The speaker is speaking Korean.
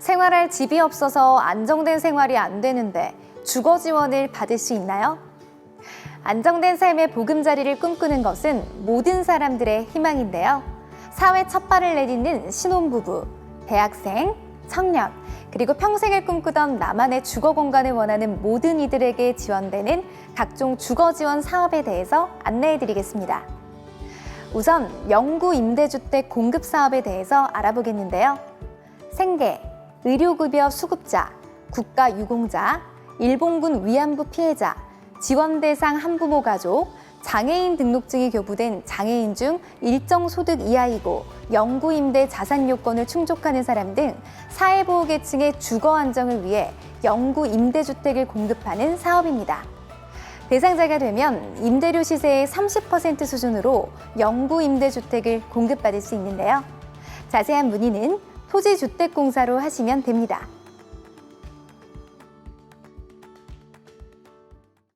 생활할 집이 없어서 안정된 생활이 안 되는데 주거 지원을 받을 수 있나요? 안정된 삶의 보금자리를 꿈꾸는 것은 모든 사람들의 희망인데요. 사회 첫 발을 내딛는 신혼부부, 대학생, 청년, 그리고 평생을 꿈꾸던 나만의 주거 공간을 원하는 모든 이들에게 지원되는 각종 주거 지원 사업에 대해서 안내해 드리겠습니다. 우선 영구 임대주택 공급 사업에 대해서 알아보겠는데요. 생계, 의료급여 수급자, 국가유공자, 일본군 위안부 피해자, 지원 대상 한부모 가족, 장애인 등록증이 교부된 장애인 중 일정 소득 이하이고 영구 임대 자산 요건을 충족하는 사람 등 사회보호 계층의 주거 안정을 위해 영구 임대 주택을 공급하는 사업입니다. 대상자가 되면 임대료 시세의 30% 수준으로 영구 임대 주택을 공급받을 수 있는데요. 자세한 문의는 토지주택공사로 하시면 됩니다.